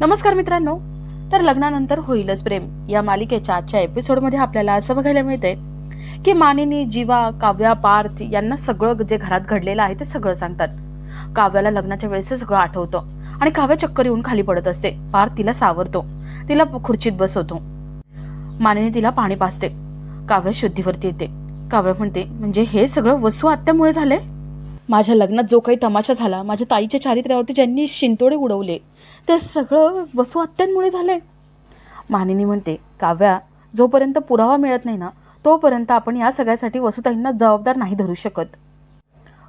नमस्कार मित्रांनो. तर लग्नानंतर होईलच प्रेम. या मालिकेच्या आजच्या एपिसोडमध्ये आपल्याला असं बघायला मिळतंय की मानिनी जीवा काव्या पार्थ यांना सगळं जे घरात घडलेलं आहे ते सगळं सांगतात. काव्याला लग्नाच्या वेळेस सगळं आठवतं आणि काव्या चक्कर येऊन खाली पडत असते. पार्थ तिला सावरतो. तिला खुर्चीत बसवतो. मानिनी तिला पाणी पाजते. काव्या शुद्धीवरती येते. काव्या म्हणते म्हणजे हे सगळं वसू आत्यामुळे झालंय? माझ्या लग्नात जो काही तमाशा झाला माझ्या ताईच्या चारित्र्यावरती ज्यांनी शिंतोडे उडवले ते सगळं वसू आत्यांमुळे झालंय. मानिनी म्हणते काव्या जोपर्यंत पुरावा मिळत नाही ना तोपर्यंत आपण या सगळ्यासाठी वसुताईंना जबाबदार नाही धरू शकत.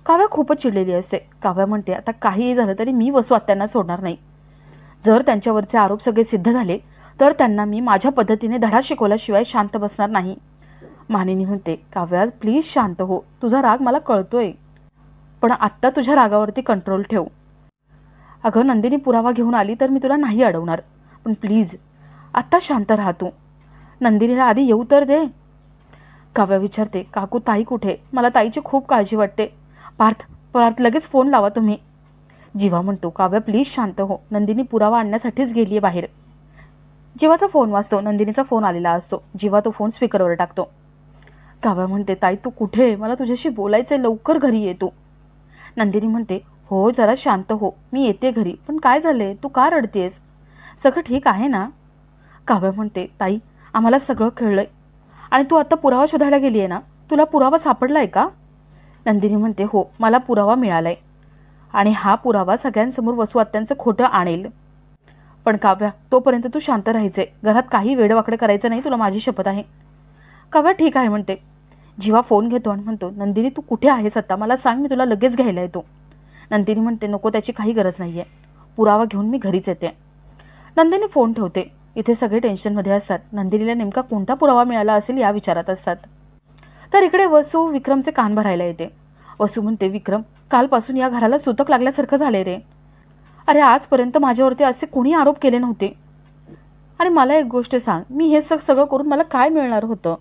काव्या खूपच चिडलेली असते. काव्या म्हणते आता काहीही झालं तरी मी वसू आत्यांना सोडणार नाही. जर त्यांच्यावरचे आरोप सगळे सिद्ध झाले तर त्यांना मी माझ्या पद्धतीने धडा शिकवल्याशिवाय शांत बसणार नाही. मानिनी म्हणते काव्या प्लीज शांत हो. तुझा राग मला कळतोय. पण आत्ता तुझ्या रागावरती कंट्रोल ठेव. अगं नंदिनी पुरावा घेऊन आली तर मी तुला नाही अडवणार. पण प्लीज आत्ता शांत राहा तू. नंदिनीला आधी येऊ तर दे. काव्या विचारते काकू ताई कुठे? मला ताईची खूप काळजी वाटते. पार्थ पार्थ लगेच फोन लावा तुम्ही. जीवा म्हणतो काव्या प्लीज शांत हो. नंदिनी पुरावा आणण्यासाठीच गेली आहे बाहेर. जीवाचा फोन वाचतो नंदिनीचा फोन आलेला असतो. जीवा तो फोन स्पीकरवर टाकतो. काव्या म्हणते ताई तू कुठे? आहे? मला तुझ्याशी बोलायचं आहे लवकर घरी ये तू. नंदिनी म्हणते हो जरा शांत हो. मी येते घरी. पण काय झाले तू का रडतेस सगळं ठीक आहे ना? काव्या म्हणते ताई आम्हाला सगळं कळलंय. आणि तू आता पुरावा शोधायला गेली आहे ना? तुला पुरावा सापडला आहे का? नंदिनी म्हणते हो मला पुरावा मिळाला आहे आणि हा पुरावा सगळ्यांसमोर वसू आत्यांचं खोटं आणेल. पण काव्या तोपर्यंत तू शांत राहायचे घरात काही वेडवाकडे करायचं नाही. तुला माझी शपथ आहे. काव्या ठीक आहे म्हणते. जीवा फोन घेतो आणि म्हणतो नंदिनी तू कुठे आहेस आता? मला सांग मी तुला लगेच घ्यायला येतो. नंदिनी म्हणते नको त्याची काही गरज नाही आहे पुरावा घेऊन मी घरीच येते. नंदिनी फोन ठेवते. इथे सगळे टेन्शनमध्ये असतात. नंदिनीला नेमका कोणता पुरावा मिळाला असेल या विचारात असतात. तर इकडे वसू विक्रमचे कान भरायला येते. वसू म्हणते विक्रम कालपासून या घराला सुतक लागल्यासारखं झाले रे. अरे आजपर्यंत माझ्यावरती असे कोणी आरोप केले नव्हते. आणि मला एक गोष्ट सांग मी हे सग सगळं करून मला काय मिळणार होतं?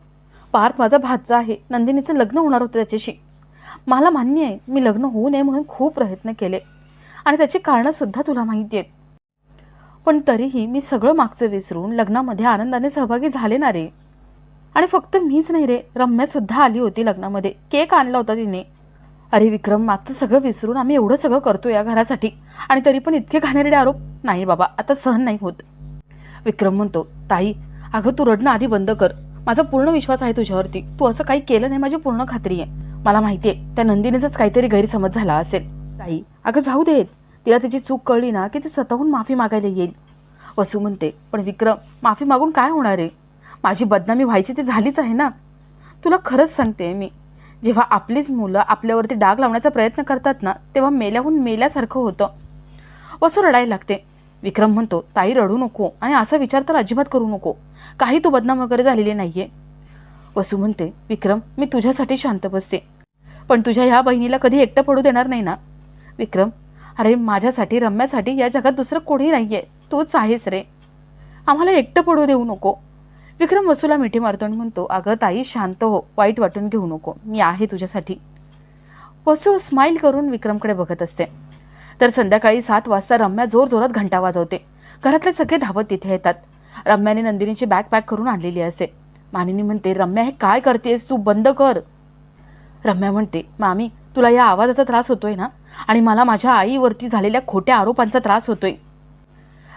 पार्थ माझा भाचा आहे. नंदिनीचं लग्न होणार होतं त्याच्याशी. मला मान्य आहे मी लग्न होऊ नये म्हणून खूप प्रयत्न केले. आणि त्याची कारणंसुद्धा तुला माहिती आहेत. पण तरीही मी सगळं मागचं विसरून लग्नामध्ये आनंदाने सहभागी झाले ना रे. आणि फक्त मीच नाही रे रम्यासुद्धा आली होती लग्नामध्ये. केक आणला होता तिने. अरे विक्रम मागचं सगळं विसरून आम्ही एवढं सगळं करतो या घरासाठी. आणि तरी पण इतके घाणेरडे आरोप? नाही बाबा आता सहन नाही होत. विक्रम म्हणतो ताई अगं तू रडणं आधी बंद कर. माझा पूर्ण विश्वास आहे तुझ्यावरती. तू असं काही केलं नाही माझी पूर्ण खात्री आहे. मला माहिती आहे त्या नंदिनीचाच काहीतरी गैरसमज झाला असेल. ताई अगं जाऊ देत. तिला तिची चूक कळली ना की ती स्वतःहून माफी मागायला येईल. वसू म्हणते पण विक्रम माफी मागून काय होणार आहे? माझी बदनामी व्हायची ती झालीच आहे ना? तुला खरंच सांगते मी जेव्हा आपलीच मुलं आपल्यावरती डाग लावण्याचा प्रयत्न करतात ना तेव्हा मेल्याहून मेल्यासारखं होतं. वसू रडायला लागते विक्रम म्हणतो ताई रडू नको आणि असा विचार तर अजिबात करू नको. काही तू बदनाम वगैरे झालेली नाहीये. वसू म्हणते विक्रम मी तुझ्यासाठी शांत बसते. पण तुझ्या ह्या बहिणीला कधी एकटं पडू देणार नाही ना? विक्रम अरे माझ्यासाठी रम्यासाठी या जगात दुसरं कोणी नाही आहे तूच आहेस रे. आम्हाला एकटं पडू देऊ नको. विक्रम वसूला मिठी मारतो आणि म्हणतो अगं ताई शांत हो. वाईट वाटून घेऊ नको. मी आहे तुझ्यासाठी. वसू स्माईल करून विक्रमकडे बघत असते. तर संध्याकाळी सात वाजता रम्या जोरजोरात घंटा वाजवते. घरातले सगळे धावत तिथे येतात. रम्याने नंदिनीची बॅग पॅक करून आणलेली असते मानिनी म्हणते रम्या हे काय करतेस? तू बंद कर. रम्या म्हणते मामी तुला या आवाजाचा त्रास होतोय ना? आणि मला माझ्या आईवरती झालेल्या खोट्या आरोपांचा त्रास होतोय.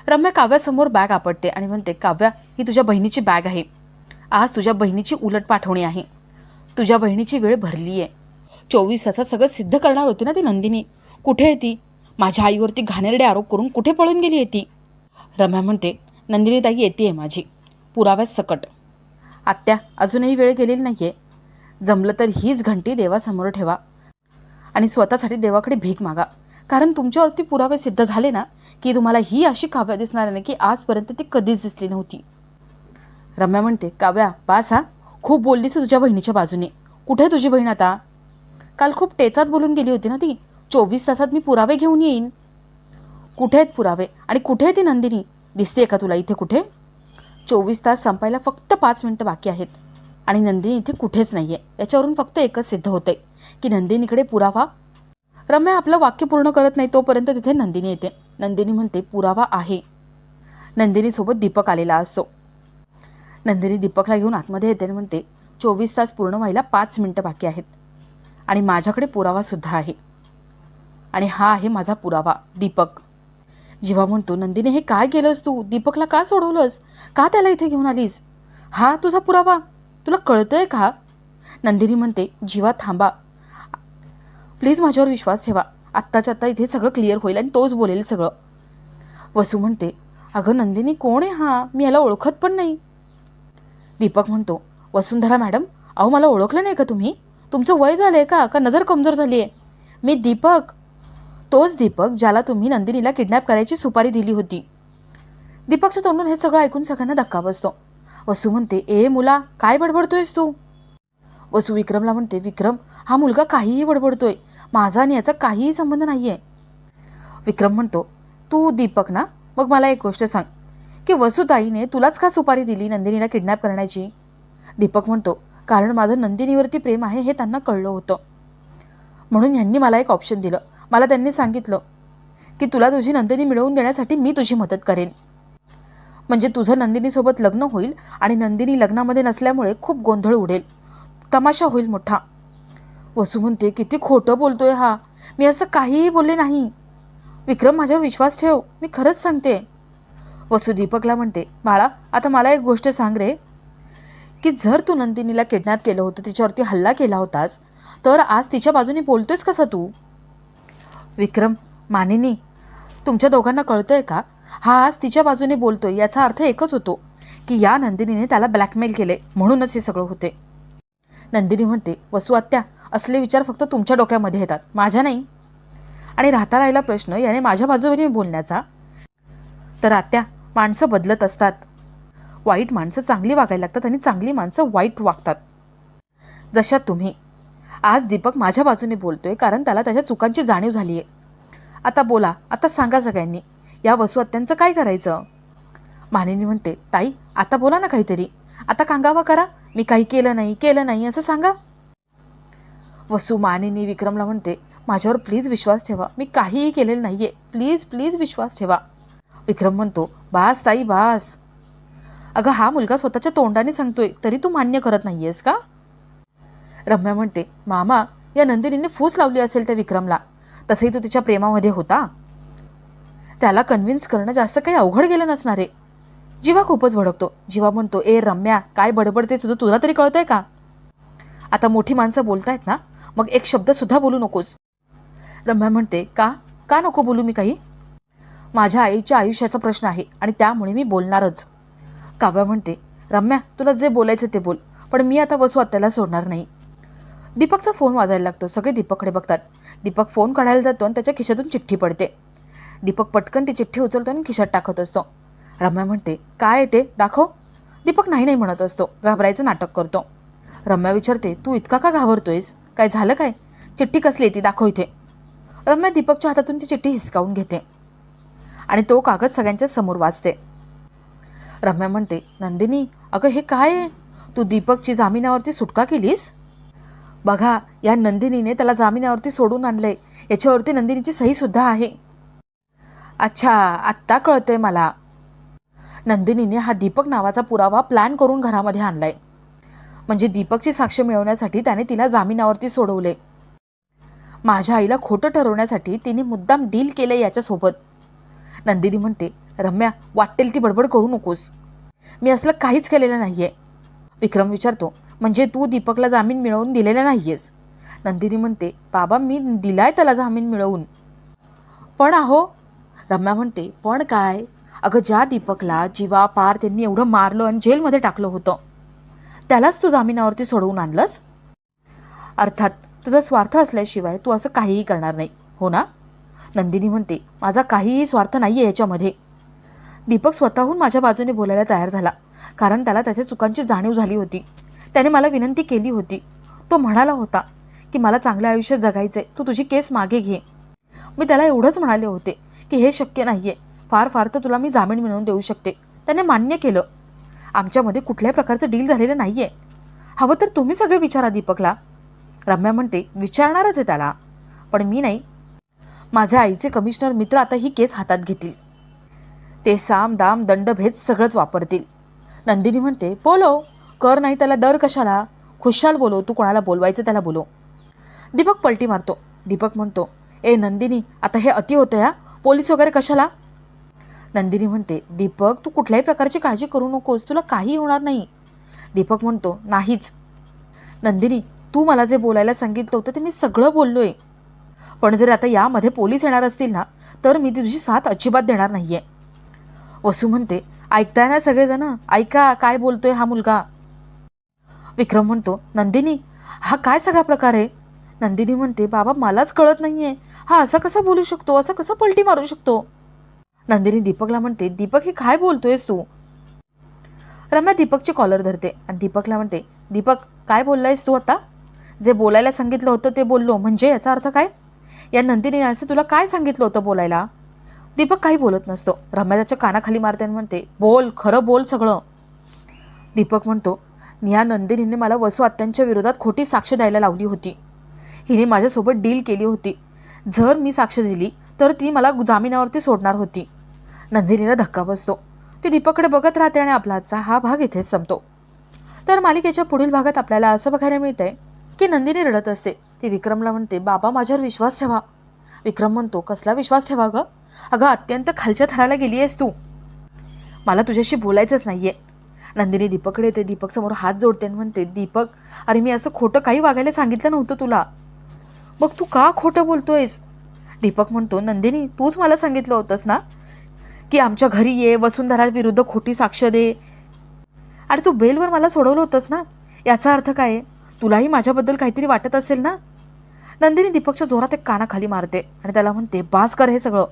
रम्या काव्यासमोर बॅग आपटते आणि म्हणते काव्या ही तुझ्या बहिणीची बॅग आहे. आज तुझ्या बहिणीची उलट पाठवणी आहे. तुझ्या बहिणीची वेळ भरली आहे चोवीस तासात सगळं सिद्ध करणार होती ना ती नंदिनी? कुठे आहे ती? माझ्या आईवरती घाणेरडे आरोप करून कुठे पळून गेली आहे ती? रम्या म्हणते नंदिनीताई येते आहे माझी. पुराव्यास सकट. आत्या अजूनही वेळ गेलेली नाही आहे जमलं तर हीच घंटी देवासमोर ठेवा. आणि स्वतःसाठी देवाकडे भीक मागा. कारण तुमच्यावरती पुरावे सिद्ध झाले ना की तुम्हाला ही अशी काव्या दिसणार नाही की आजपर्यंत ती कधीच दिसली नव्हती. रम्या म्हणते काव्या बास हा. खूप बोललीस तुझ्या बहिणीच्या बाजूने. कुठे आहे तुझी बहीण आता? काल खूप टेचात बोलून गेली होती ना ती. चोवीस तासात मी पुरावे घेऊन येईन. कुठे आहेत पुरावे? आणि कुठे आहे ती नंदिनी? दिसते का तुला इथे कुठे? चोवीस तास संपायला फक्त पाच मिनटं बाकी आहेत. आणि नंदिनी इथे कुठेच नाही आहे याच्यावरून फक्त एकच सिद्ध होते की नंदिनीकडे पुरावा रम्या आपलं वाक्य पूर्ण करत नाही तोपर्यंत तिथे नंदिनी येते. नंदिनी म्हणते पुरावा आहे. नंदिनीसोबत दीपक आलेला असतो. नंदिनी दीपकला घेऊन आतमध्ये येते आणि म्हणते चोवीस तास पूर्ण व्हायला पाच मिनटं बाकी आहेत. आणि माझ्याकडे पुरावासुद्धा आहे. आणि हा आहे माझा पुरावा दीपक. जीवा म्हणतो नंदिनी हे काय केलंस तू? दीपकला का सोडवलंस? का त्याला इथे घेऊन आलीस? हा तुझा पुरावा? तुला कळतंय का? नंदिनी म्हणते जीवा थांबा. प्लीज माझ्यावर विश्वास ठेवा. आत्ताच्या आत्ता इथे सगळं क्लिअर होईल आणि तोच बोलेल सगळं. वसू म्हणते अगं नंदिनी कोण आहे हा? मी याला ओळखत पण नाही. दीपक म्हणतो वसुंधरा मॅडम अहो मला ओळखलं नाही का तुम्ही? तुमचं वय झालं आहे का? का नजर कमजोर झाली आहे मी दीपक. तोच दीपक ज्याला तुम्ही नंदिनीला किडनॅप करायची सुपारी दिली होती. दीपकच्या तोंडून हे सगळं ऐकून सगळ्यांना धक्का बसतो. वसू म्हणते ए मुला काय बडबडतोयस तू? वसू विक्रमला म्हणते विक्रम हा मुलगा काहीही बडबडतोय. माझा आणि याचा काहीही संबंध नाही आहे विक्रम म्हणतो तू दीपक ना? मग मला एक गोष्ट सांग. की वसुताईने तुलाच का सुपारी दिली नंदिनीला किडनॅप करण्याची? दीपक म्हणतो कारण माझं नंदिनीवरती प्रेम आहे हे त्यांना कळलं होतं. म्हणून ह्यांनी मला एक ऑप्शन दिलं. मला त्यांनी सांगितलं की तुला तुझी नंदिनी मिळवून देण्यासाठी मी तुझी मदत करेन. म्हणजे तुझं नंदिनीसोबत लग्न होईल आणि नंदिनी लग्नामध्ये नसल्यामुळे खूप गोंधळ उडेल. तमाशा होईल मोठा. वसू म्हणते किती खोटं बोलतोय हा. मी असं काहीही बोलले नाही. विक्रम माझ्यावर विश्वास ठेव. मी खरंच सांगते. वसू दीपकला म्हणते बाळा आता मला एक गोष्ट सांग रे. की जर तू नंदिनीला किडनॅप केलं होतं तिच्यावरती हल्ला केला होतास तर आज तिच्या बाजूने बोलतोयस कसा तू? विक्रम मानिनी तुमच्या दोघांना कळतंय का? हा आज तिच्या बाजूने बोलतोय याचा अर्थ एकच होतो की या नंदिनीने त्याला ब्लॅकमेल केले म्हणूनच हे सगळं होते. नंदिनी म्हणते वसू आत्या असले विचार फक्त तुमच्या डोक्यामध्ये येतात माझ्या नाही. आणि राहता राहिला प्रश्न याने माझ्या बाजूने बोलण्याचा? तर आत्या माणसं बदलत असतात. वाईट माणसं चांगली वागायला लागतात आणि चांगली माणसं वाईट वागतात. जशा तुम्ही आज दीपक माझ्या बाजूने बोलतोय कारण त्याला त्याच्या चुकांची जाणीव झाली आहे आता बोला आता सांगा सगळ्यांनी या वसू अत्यांचं काय करायचं? मानिनी म्हणते ताई आता बोला ना काहीतरी. आता कांगावा करा. मी काही केलं नाही केलं नाही असं सांगा. वसू मानिनी विक्रमला म्हणते माझ्यावर प्लीज विश्वास ठेवा. मी काहीही केलेलं नाही आहे प्लीज प्लीज विश्वास ठेवा. विक्रम म्हणतो बास ताई बास. अगं हा मुलगा स्वतःच्या तोंडाने सांगतोय तरी तू मान्य करत नाही आहेस का? रम्या म्हणते मामा या नंदिनीने फूस लावली असेल त्या विक्रमला. तसंही तो तिच्या प्रेमामध्ये होता. त्याला कन्व्हिन्स करणं जास्त काही अवघड गेलं नसणार. आहे जीवा खूपच भडकतो. जीवा म्हणतो ए रम्या काय बडबडते सुद्धा तुला तरी कळतंय का? आता मोठी माणसं बोलतायत ना मग एक शब्दसुद्धा बोलू नकोस. रम्या म्हणते का? का नको बोलू मी काही? माझ्या आईच्या आयुष्याचा प्रश्न आहे आणि त्यामुळे मी बोलणारच. काव्या म्हणते रम्या तुला जे बोलायचं ते बोल पण मी आता वसू आत्याला सोडणार नाही. दीपकचा फोन वाजायला लागतो. सगळे दीपककडे बघतात. दीपक फोन काढायला जातो आणि त्याच्या खिशातून चिठ्ठी पडते. दीपक पटकन ती चिठ्ठी उचलतो आणि खिशात टाकत असतो. रम्या म्हणते काय आहे ते? दाखव. दीपक नाही नाही म्हणत असतो. घाबरायचं नाटक करतो. रम्या विचारते तू इतका का घाबरतोयस? काय झालं काय? चिठ्ठी कसली आहे ती? दाखव इथे. रम्या दीपकच्या हातातून ती चिठ्ठी हिसकावून घेते. आणि तो कागद सगळ्यांच्या समोर वाचते. रम्या म्हणते नंदिनी अगं हे काय आहे? तू दीपकची जामिनावरती सुटका केलीस? बघा या नंदिनीने त्याला जामिनावरती सोडून आणलंय. याच्यावरती नंदिनीची सहीसुद्धा आहे. अच्छा आत्ता कळतंय मला. नंदिनीने हा दीपक नावाचा पुरावा प्लॅन करून घरामध्ये आणलाय. म्हणजे दीपकची साक्ष मिळवण्यासाठी त्याने तिला जामिनावरती सोडवले माझ्या आईला खोटं ठरवण्यासाठी तिने मुद्दाम डील केलं याच्यासोबत. नंदिनी म्हणते रम्या वाटेल ती बडबड करू नकोस. मी असलं काहीच केलेलं नाहीये. विक्रम विचारतो म्हणजे तू दीपकला जामीन मिळवून दिलेला नाहीयेस. नंदिनी म्हणते बाबा मी दिलाय त्याला जामीन मिळवून. पण अहो रम्या म्हणते पण काय? अगं ज्या दीपकला जीवा पार त्यांनी एवढं मारलं आणि जेलमध्ये टाकलं होतं त्यालाच तू जामिनावरती सोडवून आणलंस? अर्थात तुझा स्वार्थ असल्याशिवाय तू असं काहीही करणार नाही हो ना? नंदिनी म्हणते माझा काहीही स्वार्थ नाही आहे याच्यामध्ये. दीपक स्वतःहून माझ्या बाजूने बोलायला तयार झाला कारण त्याला त्याच्या चुकांची जाणीव झाली होती. त्याने मला विनंती केली होती. तो म्हणाला होता की मला चांगलं आयुष्य जगायचंय तू तुझी केस मागे घे. मी त्याला एवढंच म्हणाले होते की हे शक्य नाही आहे फार फार तर तुला मी जामीन मिळवून देऊ शकते. त्याने मान्य केलं. आमच्यामध्ये कुठल्याही प्रकारचं डील झालेलं नाही आहे हवं तर तुम्ही सगळे विचारा दीपकला. रम्या म्हणते विचारणारच आहे त्याला. पण मी नाही. माझ्या आईचे कमिशनर मित्र आता ही केस हातात घेतील. ते साम दाम दंडभेद सगळंच वापरतील. नंदिनी म्हणते बोलो. कर नाही त्याला डर कशाला? खुशाल बोलो तू कोणाला बोलवायचं त्याला बोलो. दीपक पलटी मारतो. दीपक म्हणतो ए नंदिनी आता हे अति होतं या पोलीस वगैरे कशाला? नंदिनी म्हणते दीपक तू कुठल्याही प्रकारची काळजी करू नकोस तुला काही होणार नाही. दीपक म्हणतो नाहीच. नंदिनी तू मला जे बोलायला सांगितलं होतं ते मी सगळं बोललोय. पण जर आता यामध्ये पोलीस येणार असतील ना तर मी तुझी साथ अजिबात देणार नाहीये. वसू म्हणते ऐकताय ना सगळेजण? ऐका काय बोलतोय हा मुलगा? विक्रम म्हणतो नंदिनी हा काय सगळा प्रकार आहे? नंदिनी म्हणते बाबा मलाच कळत नाहीये. हा असं कसं बोलू शकतो? असं कसं पलटी मारू शकतो? नंदिनी दीपकला म्हणते दीपक हे काय बोलतोयस तू? रम्या दीपकची कॉलर धरते आणि दीपकला म्हणते दीपक काय बोललायस तू आता? जे बोलायला सांगितलं होतं ते बोललो. म्हणजे याचा अर्थ काय? या नंदिनीने असं तुला काय सांगितलं होतं बोलायला? दीपक काही बोलत नसतो. रम्या त्याच्या कानाखाली मारते आणि म्हणते बोल खरं बोल सगळं. दीपक म्हणतो या नंदिनीने मला वसू आत्यांच्या विरोधात खोटी साक्ष द्यायला लावली होती. हिने माझ्यासोबत डील केली होती. जर मी साक्ष दिली तर ती मला जामिनावरती सोडणार होती. नंदिनीला धक्का बसतो. ती दीपककडे बघत राहते आणि आपला आजचा हा भाग इथेच संपतो. तर मालिकेच्या पुढील भागात आपल्याला असं बघायला मिळतंय की नंदिनी रडत असते. ती विक्रमला म्हणते बाबा माझ्यावर विश्वास ठेवा. विक्रम म्हणतो कसला विश्वास ठेवा ग? अगं अत्यंत खालच्या थराला गेली आहेस तू. मला तुझ्याशी बोलायचंच नाही आहे नंदिनी दीपकडे येते. दीपक समोर हात जोडते आणि म्हणते दीपक अरे मी असं खोटं काही वागायला सांगितलं नव्हतं तुला. मग तू का खोटं बोलतोयस? दीपक म्हणतो नंदिनी तूच मला सांगितलं होतंस ना की आमच्या घरी ये वसुंधरा विरुद्ध खोटी साक्ष दे. अरे तू बेलवर मला सोडवलं होतंस ना याचा अर्थ काय? तुलाही माझ्याबद्दल काहीतरी वाटत असेल ना? नंदिनी दीपकच्या जोरात एक कानाखाली मारते आणि त्याला म्हणते बास कर हे सगळं